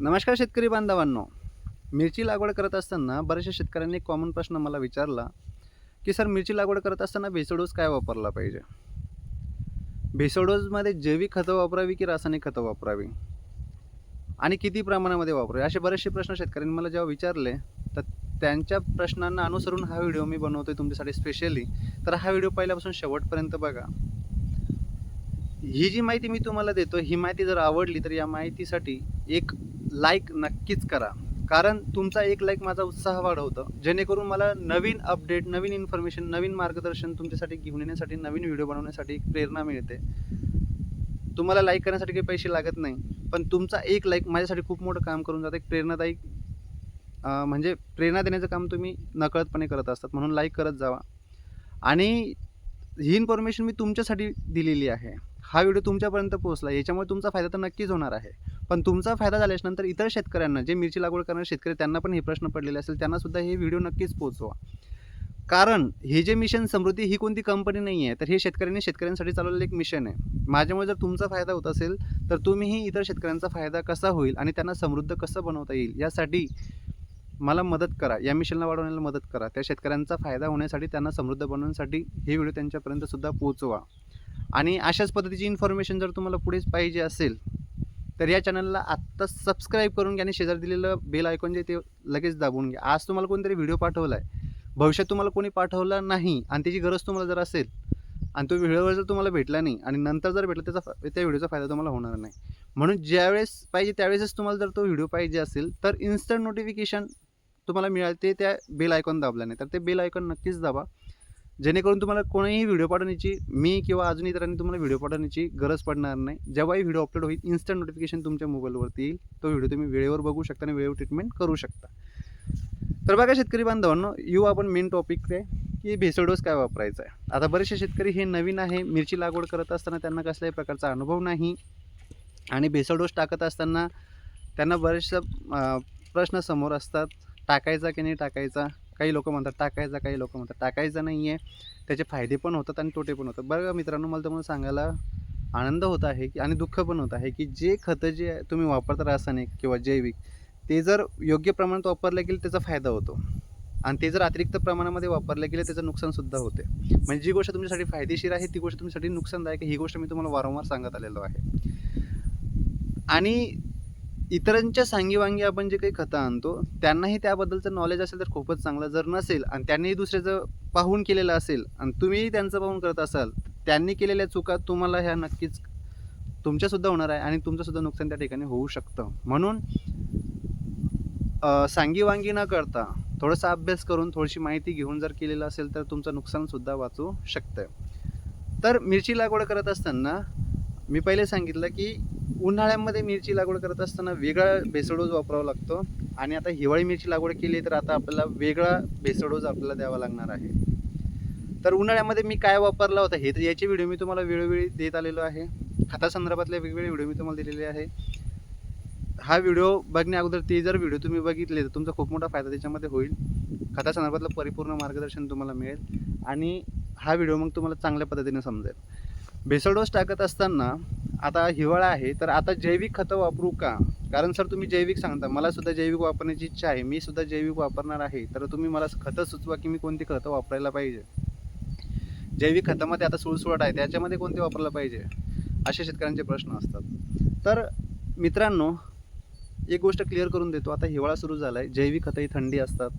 नमस्कार शेतकरी बांधवांनो. मिरची लागवड करत असताना बऱ्याचशा शेतकऱ्यांनी एक कॉमन प्रश्न मला विचारला की सर मिरची लागवड करत असताना भेसडोस काय वापरला पाहिजे? भेसडोजमध्ये जैविक खतं वापरावी की रासायनिक खतं वापरावी? आणि किती प्रमाणामध्ये वापरावी? असे बरेचसे प्रश्न शेतकऱ्यांनी मला जेव्हा विचारले तर त्यांच्या प्रश्नांना अनुसरून हा व्हिडिओ मी बनवतो आहे तुमच्यासाठी स्पेशली तर हा व्हिडिओ पहिल्यापासून शेवटपर्यंत बघा. ही जी माहिती मी तुम्हाला देतो ही माहिती जर आवडली तर या माहितीसाठी एक लाईक नक्कीच करा. कारण तुमचा एक लाईक माझा उत्साह वाढवतं. जेणेकरून मला नवीन अपडेट नवीन इन्फॉर्मेशन नवीन मार्गदर्शन तुमच्यासाठी घेऊन येण्यासाठी नवीन व्हिडिओ बनवण्यासाठी प्रेरणा मिळते. तुम्हाला लाईक करण्यासाठी काही पैसे लागत नाही पण तुमचा एक लाईक माझ्यासाठी खूप मोठं काम करून जातं. एक प्रेरणादायी म्हणजे प्रेरणा देण्याचं काम तुम्ही नकळतपणे करत असतात. म्हणून लाईक करत जावा. आणि ही इन्फॉर्मेशन मी तुमच्यासाठी दिलेली आहे. हा व्हिडिओ तुमच्यापर्यंत पोहोचला. याच्यामुळे तुमचा फायदा तर नक्कीच होणार आहे. पण तुमचा फायदा झाल्याच नंतर इतर शेतकऱ्यांना जे मिरची लागवड करणारे शेतकरी त्यांना पण हे प्रश्न पडलेले असेल त्यांनासुद्धा हे व्हिडिओ नक्कीच पोहोचवा. कारण हे जे मिशन समृद्धी ही कोणती कंपनी नाही आहे तर हे शेतकऱ्यांनी शेतकऱ्यांसाठी चालवलेलं एक मिशन आहे. माझ्यामुळे जर तुमचा फायदा होत असेल तर तुम्हीही इतर शेतकऱ्यांचा फायदा कसा होईल आणि त्यांना समृद्ध कसं बनवता येईल यासाठी मला मदत करा. या मिशनला वाढवण्याला मदत करा. त्या शेतकऱ्यांचा फायदा होण्यासाठी त्यांना समृद्ध बनवण्यासाठी हे व्हिडिओ त्यांच्यापर्यंतसुद्धा पोचवा पोहोचवा. आणि अशाच पद्धतीची इन्फॉर्मेशन जर तुम्हाला पुढेच पाहिजे असेल तर या चॅनलला आत्ता सबस्क्राईब करून घ्या आणि शेजार दिलेलं बेल आयकॉन जे ते लगेच दाबून घ्या. आज तुम्हाला कोणतरी व्हिडिओ पाठवला आहे भविष्यात तुम्हाला कोणी पाठवला नाही आणि त्याची गरज तुम्हाला जर असेल आणि तो व्हिडिओवर जर तुम्हाला भेटला नाही आणि नंतर जर भेटला त्याचा त्या व्हिडिओचा फायदा तुम्हाला होणार नाही. म्हणून ज्यावेळेस पाहिजे त्यावेळेसच तुम्हाला जर तो व्हिडिओ पाहिजे असेल तर इन्स्टंट नोटिफिकेशन तुम्हाला मिळते त्या बेल आयकॉन दाबल्याने. तर ते बेल आयकॉन नक्कीच दाबा. जेणेकरून तुम्हाला कोणीही व्हिडिओ पाठवण्याची मी किंवा अजून इतरांनी तुम्हाला व्हिडिओ पाठवण्याची गरज पडणार नाही. जेव्हाही व्हिडिओ अपलोड होईल इन्स्टंट नोटिफिकेशन तुमच्या मोबाईलवरती येईल. तो व्हिडिओ तुम्ही वेळेवर बघू शकता आणि वेळेवर ट्रीटमेंट करू शकता. तर बघा शेतकरी बांधवांनो येऊ आपण मेन टॉपिक आहे की भेसळडोस काय वापरायचा आहे. आता बरेचसे शेतकरी हे नवीन आहे मिरची लागवड करत असताना त्यांना कसल्याही प्रकारचा अनुभव नाही आणि भेसळडोस टाकत असताना त्यांना बरेचसा प्रश्न समोर असतात टाकायचा की नाही टाकायचा? काही लोक म्हणतात टाकायचा काही लोक म्हणतात टाकायचं नाही आहे त्याचे फायदे पण होतात आणि तोटे पण होतात. बरं मित्रांनो मला तुम्हाला सांगायला आनंद होत आहे की आणि दुःख पण होत आहे की जे खतं जे तुम्ही वापरता रासायनिक किंवा जैविक ते जर योग्य प्रमाणात वापरले गेले त्याचा फायदा होतो. आणि ते जर अतिरिक्त प्रमाणामध्ये वापरले गेले त्याचं नुकसानसुद्धा होते. म्हणजे जी गोष्ट तुमच्यासाठी फायदेशीर आहे ती गोष्ट तुमच्यासाठी नुकसानदायक आहे ही गोष्ट मी तुम्हाला वारंवार सांगत आलेलो आहे. आणि इतरांच्या सांगीवांगी आपण जे काही खतं आणतो त्यांनाही त्याबद्दलचं नॉलेज असेल तर खूपच चांगलं जर नसेल आणि त्यांनीही दुसऱ्याचं पाहून केलेलं असेल आणि तुम्हीही त्यांचं पाहून करत असाल त्यांनी केलेल्या चुका तुम्हाला ह्या नक्कीच तुमच्यासुद्धा होणार आहे आणि तुमचंसुद्धा नुकसान त्या ठिकाणी होऊ शकतं. म्हणून सांगीवांगी न करता थोडासा अभ्यास करून थोडीशी माहिती घेऊन जर केलेलं असेल तर तुमचं नुकसानसुद्धा वाचू शकतं तर मिरची लागवड करत असताना मी पहिले सांगितलं की उन्हाळ्यामध्ये मिरची लागवड करत असताना वेगळा भेसळडोस वापरावा लागतो. आणि आता हिवाळी मिरची लागवड केली तर आता आपल्याला वेगळा भेसडोज आपल्याला द्यावा लागणार आहे. तर उन्हाळ्यामध्ये मी काय वापरला होता हे तर याचे व्हिडिओ मी तुम्हाला वेळोवेळी देत आलेलो आहे. खतासंदर्भातले वेगवेगळे व्हिडिओ मी तुम्हाला दिलेले आहे. हा व्हिडिओ बघण्या अगोदर ते जर व्हिडिओ तुम्ही बघितले तर तुमचा खूप मोठा फायदा त्याच्यामध्ये होईल. खतासंदर्भातलं परिपूर्ण मार्गदर्शन तुम्हाला मिळेल. आणि हा व्हिडिओ मग तुम्हाला चांगल्या पद्धतीने समजेल. भेसळ डोस टाकत असताना आता हिवाळा आहे तर आता जैविक खतं वापरू का? कारण सर तुम्ही जैविक सांगता. मला सुद्धा जैविक वापरण्याची इच्छा आहे. मी सुद्धा जैविक वापरणार आहे. तर तुम्ही मला खतं सुचवा की मी कोणती खतं वापरायला पाहिजे? जैविक खतामध्ये आता सुळसुळट आहे. त्याच्यामध्ये कोणते वापरायला पाहिजे? असे शेतकऱ्यांचे प्रश्न असतात. तर मित्रांनो एक गोष्ट क्लिअर करून देतो. आता हिवाळा सुरू झाला आहे जैविक खतं ही थंडी असतात.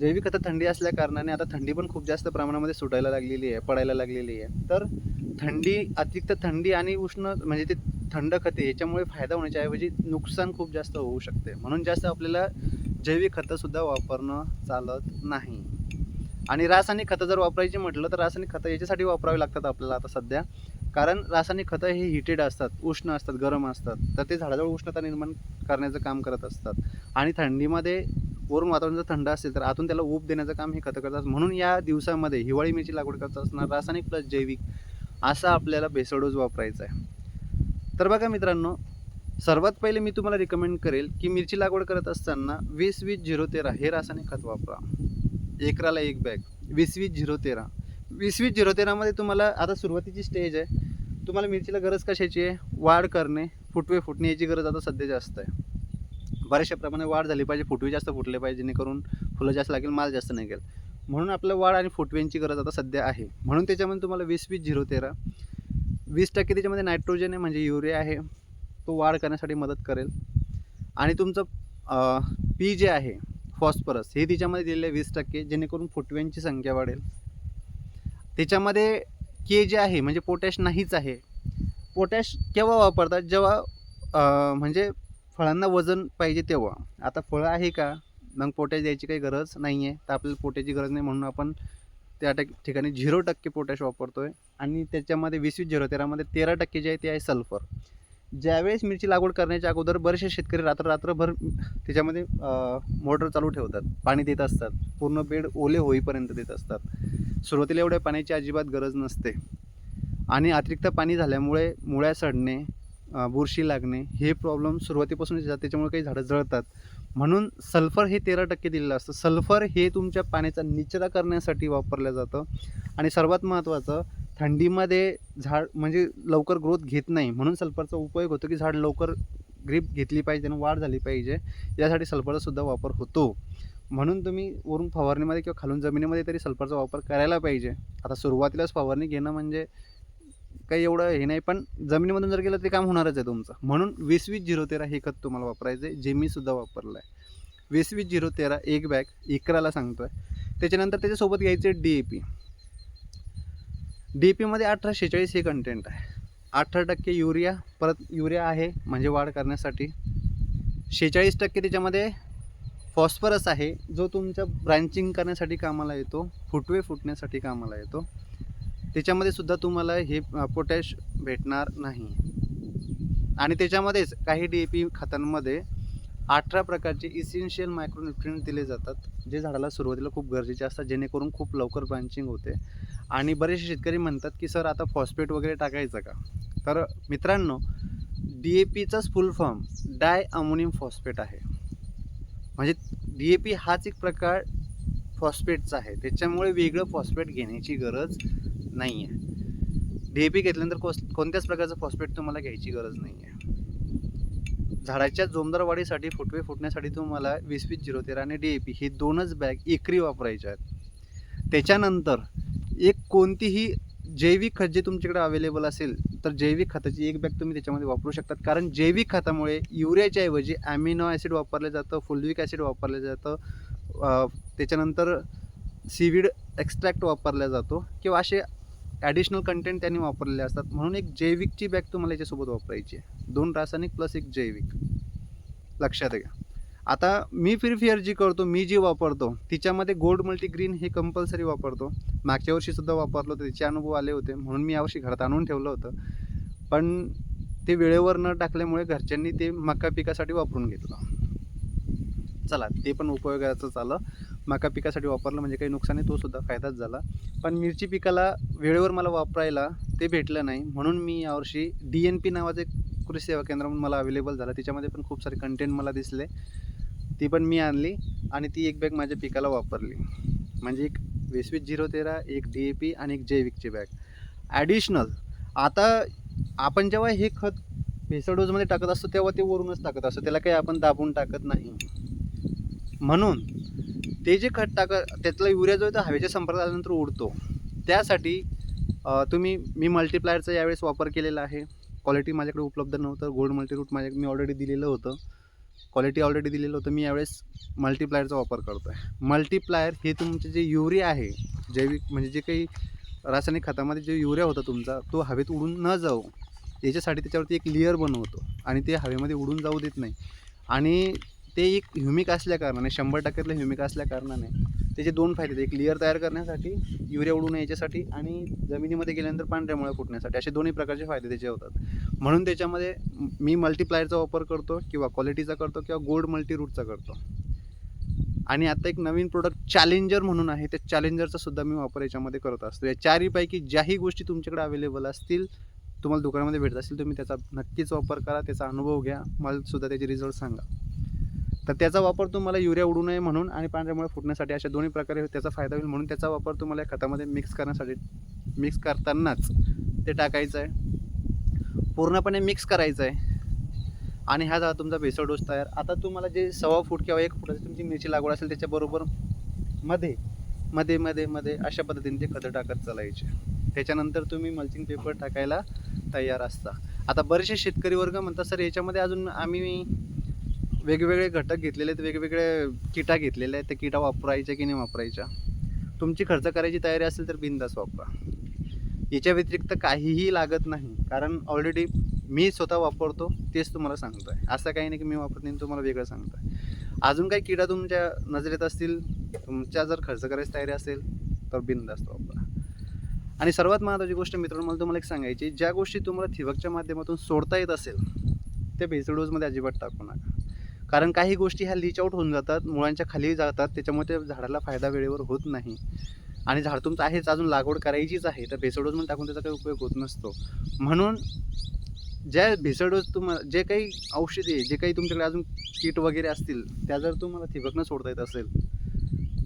जैविक खतं थंडी असल्या कारणाने आता थंडी पण खूप जास्त प्रमाणामध्ये सुटायला लागलेली आहे पडायला लागलेली आहे. तर थंडी अतिरिक्त थंडी आणि उष्ण म्हणजे ते थंड खते याच्यामुळे फायदा होण्याच्या ऐवजी नुकसान खूप जास्त होऊ शकते. म्हणून जास्त आपल्याला जैविक खतंसुद्धा वापरणं चालत नाही. आणि रासायनिक खतं जर वापरायची म्हटलं तर रासायनिक खतं याच्यासाठी वापरावी लागतात आपल्याला आता सध्या. कारण रासायनिक खतं हे हिटेड असतात उष्ण असतात गरम असतात. तर ते झाडाजवळ उष्णता निर्माण करण्याचं काम करत असतात. आणि थंडीमध्ये वरून वातावरण जर थंड असेल तर आतून त्याला ऊब देण्याचं काम हे खतं करतात म्हणून या दिवसामध्ये हिवाळी मिरची लागवड करत असताना रासायनिक प्लस जैविक असा आपल्याला बेसडोज वापरायचा आहे. तर बघा मित्रांनो सर्वात पहिले मी तुम्हाला रिकमेंड करेल की मिरची लागवड करत असताना वीस वीस झिरो तेरा हे रासायनिक खत वापरा. एकराला एक बॅग. वीस वीस झिरो तेरा. वीस वीस झिरो तेरामध्ये तुम्हाला आता सुरुवातीची स्टेज आहे. तुम्हाला मिरचीला गरज कशाची आहे? वाढ करणे फुटवे फुटणे याची गरज आता सध्या जास्त आहे. बऱ्याचशा प्रमाणे वाढ झाली पाहिजे. फुटवे जास्त फुटले पाहिजे जेणेकरून फुलं जास्त लागेल माल जास्त निघेल म्हणून आपलं वाढ आणि फुटव्यांची गरज आता सध्या आहे. म्हणून त्याच्यामध्ये तुम्हाला वीस वीस झिरो तेरा. वीस टक्के त्याच्यामध्ये नायट्रोजन आहे म्हणजे युरिया आहे. तो वाढ करण्यासाठी मदत करेल. आणि तुमचं पी जे आहे फॉस्फरस हे तिच्यामध्ये दिलेलं आहे वीस टक्के जेणेकरून फुटव्यांची संख्या वाढेल. त्याच्यामध्ये के जे आहे म्हणजे पोटॅश नाहीच आहे. पोटॅश केव्हा वापरतात? जेव्हा म्हणजे फळांना वजन पाहिजे तेव्हा. आता फळं आहे का? मग पोटॅश द्यायची काही गरज नाही आहे तर आपल्याला पोट्याची गरज नाही म्हणून आपण त्या ठिकाणी झिरो टक्के पोटॅश वापरतो आहे आणि त्याच्यामध्ये वीस वीस झिरो तेरामध्ये तेरा टक्के जे आहे ते आहे सल्फर ज्यावेळेस मिरची लागवड करण्याच्या अगोदर बरेचसे शेतकरी रात्र रात्रभर त्याच्यामध्ये मोटर चालू ठेवतात. पाणी देत असतात. पूर्ण बेड ओले होईपर्यंत देत असतात. सुरुवातीला एवढ्या पाण्याची अजिबात गरज नसते. आणि अतिरिक्त पाणी झाल्यामुळे मुळ्या सडणे बुरशी लागणे हे प्रॉब्लेम सुरुवातीपासून येतात. त्याच्यामुळे काही झाडं जळतात. म्हणून सल्फर हे तेरा टक्के दिलेलं असतं. सल्फर हे तुमच्या पाण्याचा निचरा करण्यासाठी वापरलं जातं. आणि सर्वात महत्त्वाचं थंडीमध्ये झाड म्हणजे लवकर ग्रोथ घेत नाही. म्हणून सल्फरचा उपयोग होतो की झाड लवकर ग्रीप घेतली पाहिजे आणि वाढ झाली पाहिजे. यासाठी सल्फरचा सुद्धा वापर होतो. म्हणून तुम्ही वरून फवारणीमध्ये किंवा खालून जमिनीमध्ये तरी सल्फरचा वापर करायला पाहिजे. आता सुरुवातीलाच फवारणी घेणं म्हणजे काही एवढं हे नाही पण जमिनीमधून जर गेलं ते काम होणारच आहे तुमचं. म्हणून वीस वीस झिरो तेरा हे खत तुम्हाला वापरायचं आहे जे मी सुद्धा वापरलं आहे वीस वीस झिरो तेरा एक बॅग इकराला सांगतो आहे त्याच्यानंतर त्याच्यासोबत घ्यायचं आहे D A P. D A पीमध्ये अठरा शेहेचाळीस हे कंटेंट आहे. अठरा टक्के युरिया परत युरिया आहे म्हणजे वाढ करण्यासाठी. शेहेचाळीस टक्के त्याच्यामध्ये फॉस्फरस आहे जो तुमच्या ब्रँचिंग करण्यासाठी कामाला येतो फुटवे फुटण्यासाठी कामाला येतो. त्याच्यामध्ये सुद्धा तुम्हाला हे पोटॅश भेटणार नाही. आणि त्याच्यामध्येच काही डी ए पी खतांमध्ये अठरा प्रकारचे इसेन्शियल मायक्रोन्युट्रियंट दिले जातात जे झाडाला सुरुवातीला खूप गरजेचे असतात जेणेकरून खूप लवकर ब्रांचिंग होते. आणि बरेचसे शेतकरी म्हणतात की सर आता फॉस्फेट वगैरे टाकायचं का? तर मित्रांनो डी ए पीचाच फुल फॉर्म डाय अमोनियम फॉस्फेट आहे. म्हणजे डी ए पी हाच एक प्रकार फॉस्फेटचा आहे. त्याच्यामुळे वेगळं फॉस्फेट घेण्याची गरज नाही आहे डी ए पी घेतल्यानंतर कोस कोणत्याच प्रकारचं फॉस्फेट तुम्हाला घ्यायची गरज नाही आहे झाडाच्या जोमदार वाढीसाठी फुटवे फुटण्यासाठी तुम्हाला वीस वीस झिरो तेरा आणि डी ए पी हे दोनच बॅग एकरी वापरायच्या आहेत. त्याच्यानंतर एक कोणतीही जैविक खत जे तुमच्याकडे अवेलेबल असेल तर जैविक खताची एक बॅग तुम्ही त्याच्यामध्ये वापरू शकतात. कारण जैविक खतामुळे युरियाच्या ऐवजी ॲमिनो ॲसिड वापरलं जातं फुलविक ॲसिड वापरलं जातं त्याच्यानंतर सीविड एक्स्ट्रॅक्ट वापरला जातो किंवा असे ॲडिशनल कंटेंट त्यांनी वापरलेले असतात. म्हणून एक जैविकची बॅग तुम्हाला याच्यासोबत वापरायची आहे. दोन रासायनिक प्लस एक जैविक. लक्षात घ्या. आता मी फिरफिअर जी करतो मी जी वापरतो तिच्यामध्ये गोल्ड मल्टीग्रीन हे कंपल्सरी वापरतो. मागच्या वर्षीसुद्धा वापरलं होतं त्याचे अनुभव आले होते. म्हणून मी यावर्षी घरात आणून ठेवलं होतं. पण ते वेळेवर न टाकल्यामुळे घरच्यांनी ते मका पिकासाठी वापरून घेतलं. चला ते पण उपयोगाचं आलं मका पिकासाठी वापरलं म्हणजे काही नुकसान आहे तोसुद्धा फायदाच झाला. पण मिरची पिकाला वेळेवर मला वापरायला ते भेटलं नाही. म्हणून मी यावर्षी डी एन पी नावाचं एक कृषी सेवा केंद्र म्हणून मला अवेलेबल झालं. त्याच्यामध्ये पण खूप सारे कंटेंट मला दिसले. ती पण मी आणली आणि ती एक बॅग माझ्या पिकाला वापरली. म्हणजे एक वीस वीस झिरो तेरा एक डी ए पी आणि एक जैविकची बॅग ॲडिशनल आता आपण जेव्हा हे खत भेसळ डोजमध्ये टाकत असतो तेव्हा ते वरूनच टाकत असतो. त्याला काही आपण दाबून टाकत नाही. म्हणून ते जे खत टाक त्यातला युरिया जो आहे तो हवेच्या संपर्कात आल्यानंतर उडतो. त्यासाठी तुम्ही मी मल्टिप्लायरचा यावेळेस वापर केलेला आहे. क्वालिटी माझ्याकडे उपलब्ध नव्हतं. गोल्ड मल्टीरूट माझ्या मी ऑलरेडी दिलेलं होतं. क्वालिटी ऑलरेडी दिलेलं होतं. मी यावेळेस मल्टिप्लायरचा वापर करतो आहे मल्टिप्लायर हे तुमचे जे युरिया आहे जैविक म्हणजे जे काही रासायनिक खतामध्ये जे युरिया होता तुमचा तो हवेत उडून न जाऊ याच्यासाठी त्याच्यावरती एक लेअर बनवतो. आणि ते हवेमध्ये उडून जाऊ देत नाही. आणि ते एक ह्युमिक असल्या कारणाने शंभर टक्क्यातलं ह्युमिक असल्या कारणाने त्याचे दोन फायदे एक लेअर तयार करण्यासाठी युरिया उडून याच्यासाठी आणि जमिनीमध्ये गेल्यानंतर पांढऱ्या फुटण्यासाठी. असे दोन्ही प्रकारचे फायदे त्याचे होतात. म्हणून त्याच्यामध्ये मी मल्टीप्लायरचा वापर करतो किंवा क्वालिटीचा करतो किंवा गोल्ड मल्टी रूटचा करतो. आणि आता एक नवीन प्रोडक्ट चॅलेंजर म्हणून आहे त्या चॅलेंजरचा सुद्धा मी वापर याच्यामध्ये करत असतो. या चारीपैकी ज्याही गोष्टी तुमच्याकडे अवेलेबल असतील तुम्हाला दुकानामध्ये भेटत असतील तुम्ही त्याचा नक्कीच वापर करा त्याचा अनुभव घ्या. मला सुद्धा त्याचे रिझल्ट सांगा. तर त्याचा वापर तुम्हाला युरिया उडू नये म्हणून आणि पांढऱ्यामुळे फुटण्यासाठी अशा दोन्ही प्रकारे त्याचा फायदा होईल म्हणून त्याचा वापर तुम्हाला या खतामध्ये मिक्स करण्यासाठी मिक्स करतानाच ते टाकायचं आहे. पूर्णपणे मिक्स करायचं आहे. आणि हा झाला तुमचा बेसळ डोस तयार. आता तुम्हाला जे सव्वा फूट किंवा एक फुटाची तुमची मिरची लागवड असेल त्याच्याबरोबरमध्ये मध्ये मध्ये मध्ये अशा पद्धतीने ते खतं टाकत चालायचे. त्याच्यानंतर तुम्ही मल्चिंग पेपर टाकायला तयार असता. आता बरेचसे शेतकरी वर्ग म्हणतात सर याच्यामध्ये अजून आम्ही वेगवेगळे घटक घेतलेले आहेत वेगवेगळे किटा घेतलेल्या आहेत त्या किटा वापरायच्या की नाही वापरायच्या? तुमची खर्च करायची तयारी असेल तर बिंदास वापरा. याच्या व्यतिरिक्त काहीही लागत नाही कारण ऑलरेडी मी स्वतः वापरतो तेच तुम्हाला सांगतो आहे असं काही नाही की मी वापरत नाही आणि तुम्हाला वेगळं सांगतो आहे अजून काही किडा तुमच्या नजरेत असतील तुमच्या जर खर्च करायची तयारी असेल तर बिनधास्त वापरा. आणि सर्वात महत्त्वाची गोष्ट मित्रांनो मला तुम्हाला एक सांगायची ज्या गोष्टी तुम्हाला थिबकच्या माध्यमातून सोडता येत असेल त्या बेसडोजमध्ये अजिबात टाकू नका. कारण काही गोष्टी ह्या लीच आउट होऊन जातात मुळांच्या खाली जातात त्याच्यामुळे त्या झाडाला फायदा वेळेवर होत नाही. आणि झाड तुमचं आहेच अजून लागवड करायचीच आहे तर भेसळडोस टाकून त्याचा काही उपयोग होत नसतो. म्हणून ज्या भेसडोज तुम्हाला जे काही औषधी जे काही तुमच्याकडे अजून कीट वगैरे असतील त्या जर तुम्हाला ठिबकनं सोडता येत असेल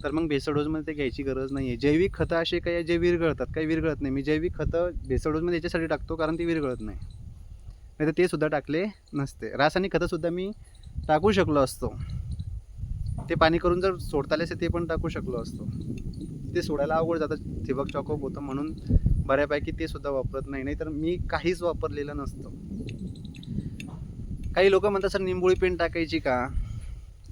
तर मग भेसडोजमध्ये ते घ्यायची गरज नाही आहे जैविक खतं असे काही जे विरघळतात काही विरघळत नाही. मी जैविक खतं भेसडोजमध्ये याच्यासाठी टाकतो कारण ती विरघळत नाही. नाही तर ते सुद्धा टाकले नसते. रासायनिक खतंसुद्धा मी टाकू शकलो असतो. ते पाणी करून जर सोडता आले असते ते पण टाकू शकलो असतो. ते सोडायला अवघड जातं. ठिबक चॉकअप होतं म्हणून बऱ्यापैकी ते सुद्धा वापरत नाही. नाही तर मी काहीच वापरलेलं नसतं. काही लोक म्हणतात सर निंबोळी पेंट टाकायची का?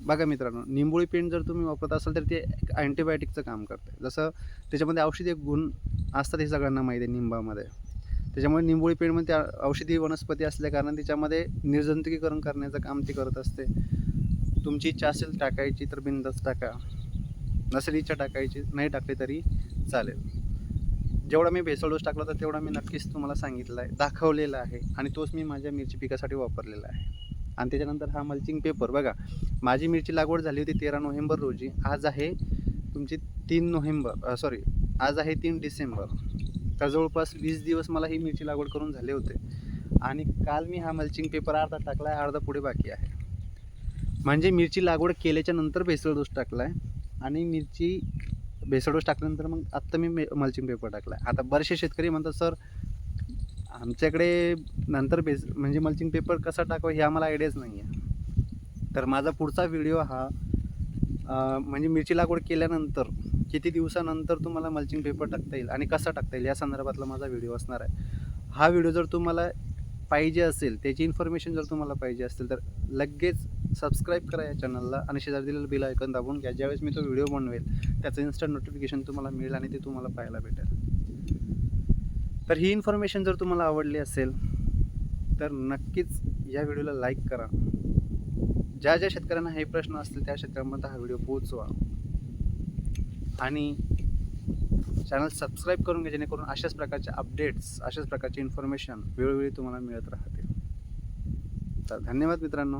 बघा मित्रांनो निंबोळी पेंट जर तुम्ही वापरत असाल तर ते अँटीबायोटिकचं काम करते जसं त्याच्यामध्ये औषधी गुण असतात हे सगळ्यांना माहिती आहे निंबामध्ये. त्याच्यामुळे निंबोळी पेंडमध्ये त्या औषधी वनस्पती असल्या कारण त्याच्यामध्ये निर्जंतुकीकरण करण्याचं काम ती करत असते. तुमची इच्छा असेल टाकायची तर बिंदच टाका. नसेल इच्छा टाकायची नाही टाकली तरी चालेल. जेवढा मी भेसळ डोस टाकला तर तेवढा मी नक्कीच तुम्हाला सांगितलं आहे दाखवलेला आहे आणि तोच मी माझ्या मिरची पिकासाठी वापरलेला आहे. आणि त्याच्यानंतर हा मल्चिंग पेपर बघा माझी मिरची लागवड झाली होती तेरा नोव्हेंबर रोजी. आज आहे तुमची तीन नोव्हेंबर सॉरी आज आहे तीन डिसेंबर. तर जवळपास वीस दिवस मला ही मिरची लागवड करून झाले होते. आणि काल मी हा मल्चिंग पेपर अर्धा टाकला आहे अर्धा पुढे बाकी आहे. म्हणजे मिरची लागवड केल्याच्यानंतर भेसळ डोस टाकला आहे आणि मिरची भेसळ डोस टाकल्यानंतर मग आत्ता मी मल्चिंग पेपर टाकला आहे आता बरेचसे शेतकरी म्हणतात सर आमच्याकडे नंतर बेस म्हणजे मल्चिंग पेपर कसा टाकावा हे आम्हाला आयडियाच नाही आहे तर माझा पुढचा व्हिडिओ हा म्हणजे मिरची लागवड केल्यानंतर किती दिवसानंतर तुम्हाला मल्चिंग पेपर टाकता येईल आणि कसा टाकता येईल या संदर्भातला माझा व्हिडिओ असणार आहे. हा व्हिडिओ जर तुम्हाला पाहिजे असेल त्याची इन्फॉर्मेशन जर तुम्हाला पाहिजे असेल तर लगेच सबस्क्राईब करा या चॅनलला आणि शेजारी दिलेलं बिल ऐकून दाबून घ्या. ज्यावेळेस मी तो व्हिडिओ बनवेल त्याचं इन्स्टंट नोटिफिकेशन तुम्हाला मिळेल आणि ते तुम्हाला पाहायला भेटेल. तर ही इन्फॉर्मेशन जर तुम्हाला आवडली असेल तर नक्कीच या व्हिडिओला लाईक करा. ज्या ज्या शेतकऱ्यांना हे प्रश्न असतील त्या शेतकऱ्यांपर्यंत हा व्हिडिओ पोहोचवा. आणि चॅनल सबस्क्राईब करून घ्या जेणेकरून अशाच प्रकारच्या अपडेट्स अशाच प्रकारचे इन्फॉर्मेशन वेळोवेळी तुम्हाला मिळत राहतील. तर धन्यवाद मित्रांनो.